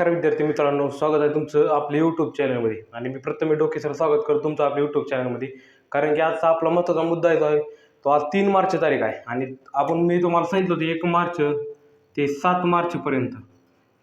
नमस्कार विद्यार्थी मित्रांनो स्वागत आहे तुमचं आपल्या यूट्यूब चॅनलमध्ये आणि मी प्रथम डोके सर स्वागत करतो तुमचं आपल्या यूट्यूब चॅनलमध्ये कारण की आजचा आपला महत्त्वाचा मुद्दा जो आहे तो आज तीन मार्च तारीख आहे. आणि आपण मी तुम्हाला सांगितलं होतं एक मार्च ते सात मार्चपर्यंत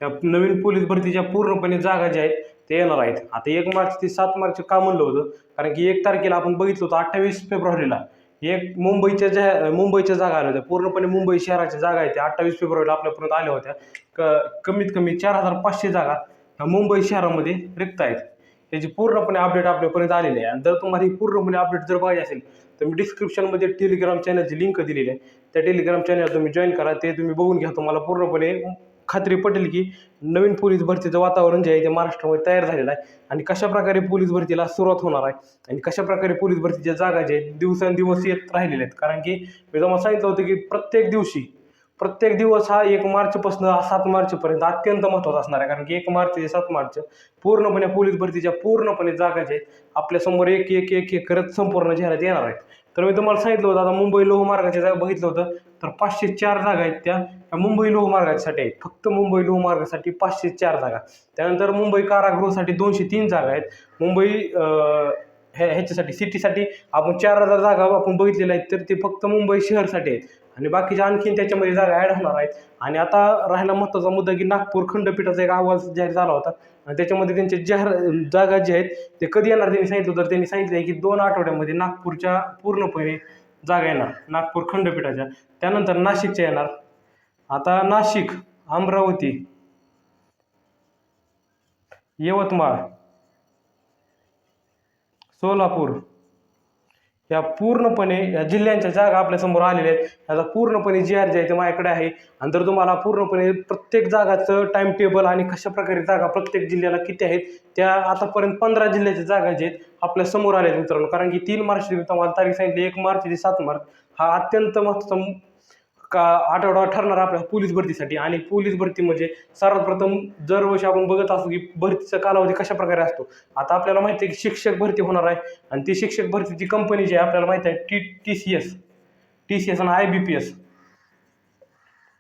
या नवीन पोलीस भरतीच्या पूर्णपणे जागा ज्या आहेत ते येणार आहेत. आता एक मार्च ते सात मार्च का म्हणलं होतं? कारण की एक तारखेला आपण बघितलं होतं अठ्ठावीस फेब्रुवारीला एक मुंबईच्या ज्या मुंबईच्या जागा आल्या होत्या. पूर्णपणे मुंबई शहराच्या जागा आहेत त्या अठ्ठावीस फेब्रुवारीला आपल्यापर्यंत आल्या होत्या. क कमीत कमी चार हजार पाचशे जागा ह्या मुंबई शहरामध्ये रिक्त आहेत. याची पूर्णपणे अपडेट आपल्यापर्यंत आलेली आहे. आणि जर तुम्हाला ही पूर्णपणे अपडेट जर पाहिजे असेल तर मी डिस्क्रिप्शनमध्ये टेलिग्राम चॅनलची लिंक दिलेली आहे. त्या टेलिग्राम चॅनल तुम्ही जॉईन करा. ते तुम्ही बघून घ्या. तुम्हाला पूर्णपणे खात्री पटेल की नवीन पोलीस भरतीचं वातावरण जे आहे ते महाराष्ट्रामध्ये तयार झालेलं आहे. आणि कशा प्रकारे पोलीस भरतीला सुरुवात होणार आहे? आणि कशा प्रकारे पोलीस भरतीच्या जागा जे आहेत दिवसेंदिवस येत राहिलेल्या आहेत? कारण की मी तुम्हाला सांगितलं होतं की प्रत्येक दिवशी प्रत्येक दिवस हा एक मार्चपासून सात मार्चपर्यंत अत्यंत महत्त्वाचा असणार आहे. कारण की एक मार्च ते सात मार्च पूर्णपणे पोलीस भरतीच्या पूर्णपणे जागा ज्या आहेत आपल्यासमोर एक एक एक एक करत संपूर्ण जाहिरात येणार आहेत. तर मी तुम्हाला सांगितलं होतं आता मुंबई लोहमार्गाच्या जागा बघितलं होतं तर पाचशे चार जागा आहेत त्या. त्या मुंबई लोहमार्गासाठी आहेत. फक्त मुंबई लोहमार्गासाठी पाचशे चार जागा. त्यानंतर मुंबई कारागृहासाठी दोनशे तीन जागा आहेत. मुंबई ह्या ह्याच्यासाठी सिटीसाठी आपण चार हजार जागा आपण बघितलेल्या आहेत तर ते फक्त मुंबई शहरसाठी आहेत. आणि बाकीच्या आणखीन त्याच्यामध्ये जागा ॲड होणार आहेत. आणि आता राहिला महत्त्वाचा मुद्दा की नागपूर खंडपीठाचा एक अहवाल जाहीर झाला होता. आणि त्याच्यामध्ये त्यांचे जाहीर जागा जे आहेत ते कधी येणार त्यांनी सांगितलं तर त्यांनी सांगितलं की दोन आठवड्यामध्ये नागपूरच्या पूर्णपणे जागा येणार नागपूर खंडपीठाच्या. त्यानंतर नाशिकच्या येणार. आता नाशिक अमरावती यवतमाळ सोलापूर या पूर्णपणे या जिल्ह्यांच्या जागा आपल्यासमोर आलेल्या आहेत. याचा पूर्णपणे जी आर जे आहे ते माझ्याकडे आहे. आणि जर तुम्हाला पूर्णपणे प्रत्येक जागाचं टाईम टेबल आणि कशा प्रकारे जागा प्रत्येक जिल्ह्याला किती आहेत त्या आतापर्यंत पंधरा जिल्ह्याच्या जागा जे आहेत आपल्यासमोर आल्या आहेत मित्रांनो. कारण की तीन मार्च तुम्हाला तारीख सांगितली एक मार्च ते सात मार्च. हा अत्यंत महत्त्वाचा का आठवडा ठरणार आपल्या पोलीस भरतीसाठी? आणि पोलीस भरती म्हणजे सर्वात प्रथम दरवर्षी आपण बघत असतो की भरतीचा कालावधी कशा प्रकारे असतो. आता आपल्याला माहिती आहे की शिक्षक भरती होणार आहे आणि ती शिक्षक भरतीची कंपनी जी आहे आपल्याला माहिती आहे T T C S T C S आणि I B P S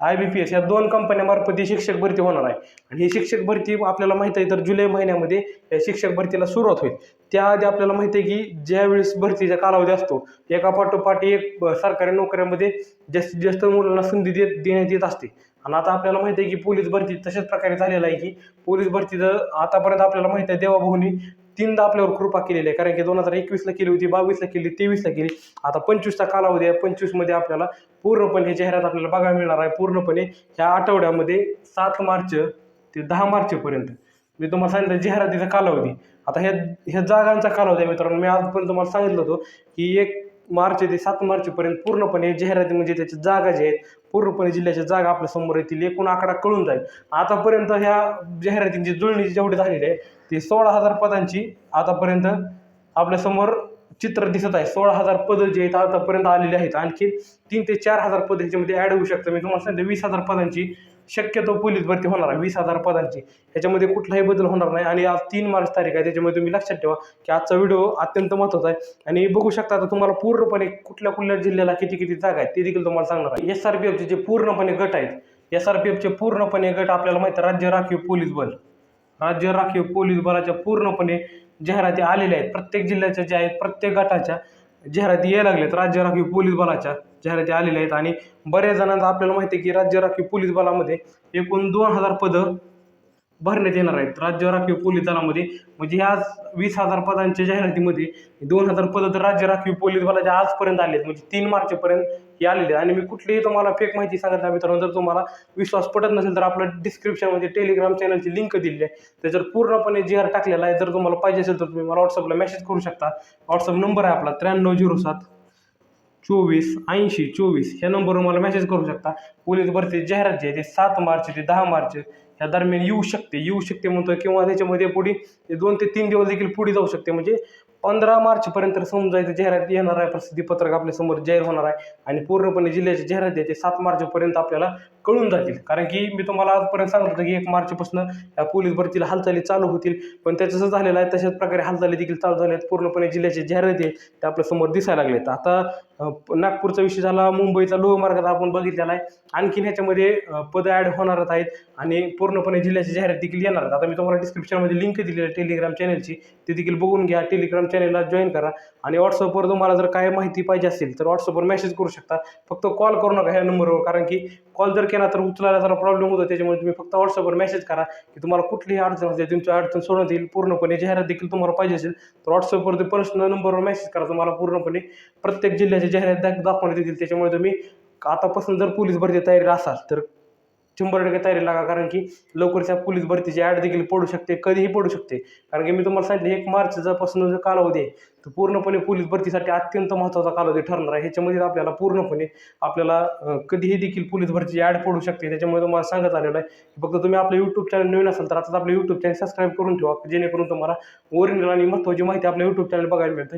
I B P S या दोन कंपन्यामार्फत ही शिक्षक भरती होणार आहे. आणि ही शिक्षक भरती आपल्याला माहीत आहे तर जुलै महिन्यामध्ये या शिक्षक भरतीला सुरुवात होईल. त्याआधी आपल्याला माहिती आहे की ज्यावेळेस भरतीचा कालावधी असतो एका पाठोपाठ एक सरकारी नोकऱ्यामध्ये जास्तीत जास्त मुलांना संधी देत देण्यात येत असते. आणि आता आपल्याला माहिती आहे की पोलीस भरती तशाच प्रकारे झालेलं आहे की पोलीस भरतीचं आतापर्यंत आपल्याला माहिती आहे देवाभाऊनी तीनदा आपल्यावर कृपा केलेली आहे. कारण की दोन हजार एकवीसला केली होती बावीसला केली तेवीसला केली. आता पंचवीसचा कालावधी आहे. पंचवीसमध्ये आपल्याला पूर्णपणे जाहिरात आपल्याला बघायला मिळणार आहे. पूर्णपणे ह्या आठवड्यामध्ये सात मार्च ते दहा मार्चपर्यंत. मी तुम्हाला सांगितलं जाहिरातीचा कालावधी. आता ह्या ह्या जागांचा कालावधी आहे मित्रांनो. मी आजपर्यंत तुम्हाला सांगितलं होतं की एक मार्च ते सात मार्चपर्यंत पूर्णपणे जाहिराती म्हणजे त्याच्या जागा ज्या आहेत पूर्णपणे जिल्ह्याच्या जागा आपल्यासमोर येतील एकूण आकडा कळून जाईल. आतापर्यंत ह्या जाहिरातींची जुळणी जेवढी झालेली आहे ती सोळा हजार पदांची आतापर्यंत आपल्यासमोर चित्र दिसत आहे. सोळा हजार पदं जे आहेत आतापर्यंत आलेली आहेत. आणखी तीन ते चार हजार पद ह्याच्यामध्ये ॲड होऊ शकतं. मी तुम्हाला सांगते वीस हजार पदांची शक्यतो पोलीस भरती होणार आहे. वीस हजार पदांची. ह्याच्यामध्ये कुठलाही बदल होणार नाही. आणि आज तीन मार्च तारीख आहे. त्याच्यामध्ये तुम्ही लक्षात ठेवा की आजचा व्हिडिओ अत्यंत महत्त्वाचा आहे. आणि बघू शकता आता तुम्हाला पूर्णपणे कुठल्या कुठल्या जिल्ह्याला किती किती जागा आहेत ते देखील तुम्हाला सांगणार आहे. एस आर पी एफचे जे पूर्णपणे गट आहेत एस आर पी एफचे पूर्णपणे गट आपल्याला माहिती आहे. राज्य राखीव पोलीस बल. राज्य राखीव पोलीस बलाच्या पूर्णपणे जाहिराती आलेल्या आहेत. प्रत्येक जिल्ह्याच्या ज्या आहेत प्रत्येक गटाच्या. जाहिराती यायला लागल्यात. राज्य राखीव पोलीस बलाच्या जाहिराती आलेल्या आहेत. आणि बऱ्याच जणांना आपल्याला माहिती आहे की राज्य राखीव पोलीस बलामध्ये एकूण दोन हजार पदं भरण्यात येणार आहेत. राज्य राखीव पोलीस दलामध्ये म्हणजे ह्या वीस हजार पदांच्या जाहिरातीमध्ये दोन हजार पदं तर राज्य राखीव पोलीस बलाच्या आजपर्यंत आले आहेत म्हणजे तीन मार्चपर्यंत हे आलेले आहेत. आणि मी कुठलीही तुम्हाला फेक माहिती सांगत नाही मित्रांनो. जर तुम्हाला विश्वास पटत नसेल तर आपलं डिस्क्रिप्शनमध्ये टेलिग्राम चॅनलची लिंक दिलेली आहे. त्याच्यावर पूर्णपणे जी आर टाकलेला आहे जर तुम्हाला पाहिजे असेल तर तुम्ही मला व्हॉट्सअपला मेसेज करू शकता. व्हॉट्सअप नंबर आहे आपला त्र्याण्णव झिरो सात चोवीस ऐंशी चोवीस. ह्या नंबरवर मला मेसेज करू शकता. पोलीस भरती जाहिरात जी आहे ते सात मार्च ते दहा मार्च ह्या दरम्यान येऊ शकते येऊ शकते म्हणतो किंवा त्याच्यामध्ये पुढे दोन ते तीन दिवस देखील पुढे जाऊ शकते. म्हणजे पंधरा मार्चपर्यंत समजायचं जाहिरात येणार आहे प्रसिद्धीपत्रक आपल्यासमोर जाहीर होणार आहे आणि पूर्णपणे जिल्ह्याची जाहिरात आहे ते सात मार्चपर्यंत आपल्याला कळून जातील. कारण की मी तुम्हाला आजपर्यंत सांगत होतो की एक मार्चपासून या पोलीस भरतीला हालचाली चालू होतील पण त्याचं झालेलं आहे तशाच प्रकारे हालचाली देखील चालू झाल्या आहेत पूर्णपणे जिल्ह्याचे जाहिराती आहेत ते आपल्यासमोर दिसायला दिसायला लागलेत. आता नागपूरचा विषय झाला मुंबईचा लोहमार्गात आपण बघितलेला आहे. आणखीन ह्याच्यामध्ये पदं ॲड होणारच आहेत आणि पूर्णपणे जिल्ह्याची जाहिरात देखील येणार आहेत. आता मी तुम्हाला डिस्क्रिप्शनमध्ये लिंक दिली आहे टेलिग्राम चॅनलची ते देखील बघून घ्या. टेलिग्राम चॅनलला जॉईन करा. आणि व्हॉट्सअपवर तुम्हाला जर काय माहिती पाहिजे असेल तर व्हॉट्सअपवर मेसेज करू शकता. फक्त कॉल करू नका ह्या नंबरवर कारण की कॉल जर केला तर उचलायला जरा प्रॉब्लेम होतो. त्याच्यामुळे तुम्ही फक्त व्हॉट्सअपवर मेसेज करा की तुम्हाला कुठलीही अडचण असेल तुमची अडचण सोडवण्यात येईल. पूर्णपणे जाहिरात देखील तुम्हाला पाहिजे असेल तर व्हॉट्सअपवर ते पर्सनल नंबरवर मेसेज करा. तुम्हाला पूर्णपणे प्रत्येक जिल्ह्याची जाहिरात दाख- दाखवण्यात येतील. त्याच्यामुळे तुम्ही आतापासून जर पोलीस भरती तयारी असाल तर शंभर टक्के तयारी लागा कारण की लवकरच्या पोलीस भरतीची ॲड देखील पडू शकते कधीही पडू शकते. कारण की मी तुम्हाला सांगितलं एक मार्चच्यापासून जो कालावधी आहे तो पूर्णपणे पोलीस भरतीसाठी अत्यंत महत्त्वाचा कालावधी ठरणार आहे. ह्याच्यामध्ये आपल्याला पूर्णपणे आपल्याला कधीही देखील पोलीस भरतीची ॲड पडू शकते. त्याच्यामुळे तुम्हाला सांगत आलेलं आहे की फक्त तुम्ही आपलं यूट्यूब चॅनल नवीन असाल तर आता आपलं यूट्यूब चॅनल सबस्क्राईब करून ठेवा जेणेकरून तुम्हाला ओरिजिनल आणि महत्त्वाची माहिती आपल्या यूट्यूब चॅनल बघायला मिळते